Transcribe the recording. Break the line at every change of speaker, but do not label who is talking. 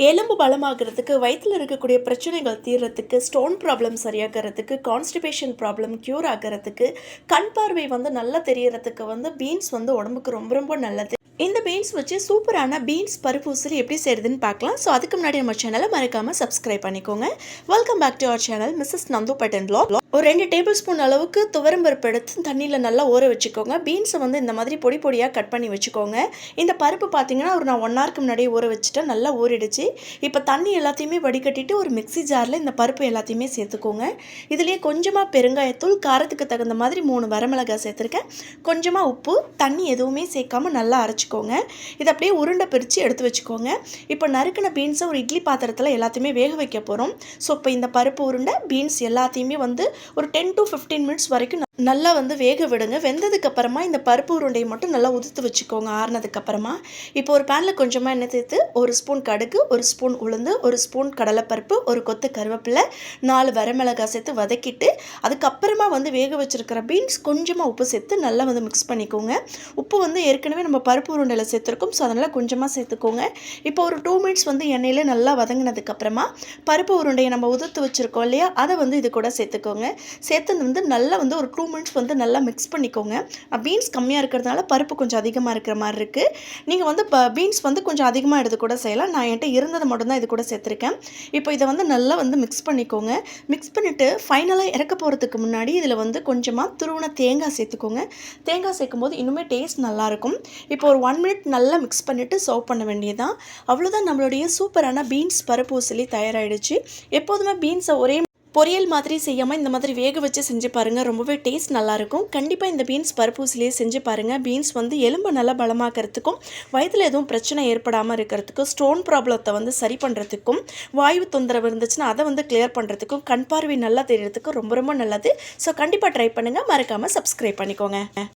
எலும்பு பலமாகிறதுக்கு வயிற்றில் இருக்கக்கூடிய பிரச்சனைகள் தீர்றதுக்கு ஸ்டோன் ப்ராப்ளம் சரியாகிறதுக்கு கான்ஸ்டிபேஷன் ப்ராப்ளம் க்யூர் ஆகிறதுக்கு கண் பார்வை வந்து நல்லா தெரியறதுக்கு வந்து பீன்ஸ் வந்து உடம்புக்கு ரொம்ப ரொம்ப நல்லது. இந்த பீன்ஸ் வச்சு சூப்பரான பீன்ஸ் பருப்பு உசிலி எப்படி செய்யுதுன்னு பார்க்கலாம். ஸோ அதுக்கு முன்னாடி நம்ம சேனலை மறக்காமல் சப்ஸ்கிரைப் பண்ணிக்கோங்க. Welcome back to our channel Mrs Nandhu button ப்ளாக் ஒரு ரெண்டு டேபிள் ஸ்பூன் அளவுக்கு துவரம் பருப்பு எடுத்து தண்ணியில் நல்லா ஊற வச்சுக்கோங்க. பீன்ஸை வந்து இந்த மாதிரி பொடி பொடியாக கட் பண்ணி வச்சுக்கோங்க. இந்த பருப்பு பார்த்தீங்கன்னா ஒரு நான் ஒன் ஹவருக்கு முன்னாடியே ஊற வச்சுட்டேன். நல்லா ஊறிடுச்சு. இப்போ தண்ணி எல்லாத்தையுமே வடிகட்டிட்டு ஒரு மிக்ஸி ஜாரில் இந்த பருப்பு எல்லாத்தையுமே சேர்த்துக்கோங்க. இதுலேயே கொஞ்சமாக பெருங்காயத்தூள் காரத்துக்கு தகுந்த மாதிரி மூணு வரமிளகாய் சேர்த்துருக்கேன். கொஞ்சமாக உப்பு தண்ணி எதுவுமே சேர்க்காம நல்லா அரைச்சிக்கோங்க. இதை அப்படியே உருண்டை பிரித்து எடுத்து வச்சுக்கோங்க. இப்போ நறுக்கின பீன்ஸை ஒரு இட்லி பாத்திரத்தில் எல்லாத்தையுமே வேக வைக்க போகிறோம் ஸோ இப்போ இந்த பருப்பு உருண்டை பீன்ஸ் எல்லாத்தையுமே வந்து ஒரு டென் டு ஃபிஃப்டீன் மினிட்ஸ் வரைக்கும் நல்லா வந்து வேக விடுங்க. வெந்ததுக்கு அப்புறமா இந்த பருப்பு உருண்டையை மட்டும் நல்லா உதுத்து வச்சுக்கோங்க. ஆறுனதுக்கப்புறமா இப்போ ஒரு பேனில் கொஞ்சமாக எண்ணெய் சேர்த்து ஒரு ஸ்பூன் கடுகு ஒரு ஸ்பூன் உளுந்து ஒரு ஸ்பூன் கடலைப்பருப்பு ஒரு கொத்து கருவேப்பிலை நாலு வரமிளகாய் சேர்த்து வதக்கிட்டு அதுக்கப்புறமா வந்து வேக வச்சுருக்கிற பீன்ஸ் கொஞ்சமாக உப்பு சேர்த்து நல்லா வந்து மிக்ஸ் பண்ணிக்கோங்க. உப்பு வந்து ஏற்கனவே நம்ம பருப்பு உருண்டையில் சேர்த்துருக்கோம். ஸோ அதனால் கொஞ்சமாக சேர்த்துக்கோங்க. இப்போ ஒரு டூ மினிட்ஸ் வந்து எண்ணெயில் நல்லா வதங்கினதுக்கப்புறமா பருப்பு உருண்டையை நம்ம உதுத்து வச்சுருக்கோம் இல்லையா? அதை வந்து இது கூட சேர்த்துக்கோங்க. சேர்த்து வந்து நல்லா வந்து ஒரு டூ மினிட்ஸ் வந்து நல்லா மிக்ஸ் பண்ணிக்கோங்க. பீன்ஸ் கம்மியாக இருக்கிறதுனால பருப்பு கொஞ்சம் அதிகமாக இருக்கிற மாதிரி இருக்குது நீங்கள் வந்து பீன்ஸ் வந்து கொஞ்சம் அதிகமாக எடுத்து கூட செய்யலாம். நான் என்கிட்ட இருந்ததை மட்டும்தான் இது கூட சேர்த்துருக்கேன். இப்போ இதை வந்து நல்லா வந்து மிக்ஸ் பண்ணிக்கோங்க. மிக்ஸ் பண்ணிவிட்டு ஃபைனலாக இறக்க போகிறதுக்கு முன்னாடி இதில் வந்து கொஞ்சமாக துருவன தேங்காய் சேர்த்துக்கோங்க. தேங்காய் சேர்க்கும் போது இன்னுமே டேஸ்ட் நல்லாயிருக்கும் இப்போ ஒரு ஒன் மினிட் நல்லா மிக்ஸ் பண்ணிவிட்டு சர்வ் பண்ண வேண்டியதுதான். அவ்வளோதான் நம்மளுடைய சூப்பரான பீன்ஸ் பருப்பு சொல்லி தயாராகிடுச்சு எப்போதுமே பீன்ஸை ஒரே பொரியல் மாதிரி செய்யாமல் இந்த மாதிரி வேக வச்சு செஞ்சு பாருங்கள் ரொம்பவே டேஸ்ட் நல்லாயிருக்கும். கண்டிப்பாக இந்த பீன்ஸ் பருப்பூசிலேயே செஞ்சு பாருங்கள் பீன்ஸ் வந்து எலும்பு நல்லா பலமாக்கிறதுக்கும் வயதில் எதுவும் பிரச்சனை ஏற்படாமல் இருக்கிறதுக்கும் ஸ்டோன் ப்ராப்ளத்தை வந்து சரி பண்ணுறதுக்கும் வாயு தொந்தரவு இருந்துச்சுன்னா அதை வந்து கிளியர் பண்ணுறதுக்கும் கண் பார்வை நல்லா தெரியறதுக்கும் ரொம்ப ரொம்ப நல்லது. ஸோ கண்டிப்பாக ட்ரை பண்ணுங்கள் மறக்காமல் சப்ஸ்கிரைப் பண்ணிக்கோங்க.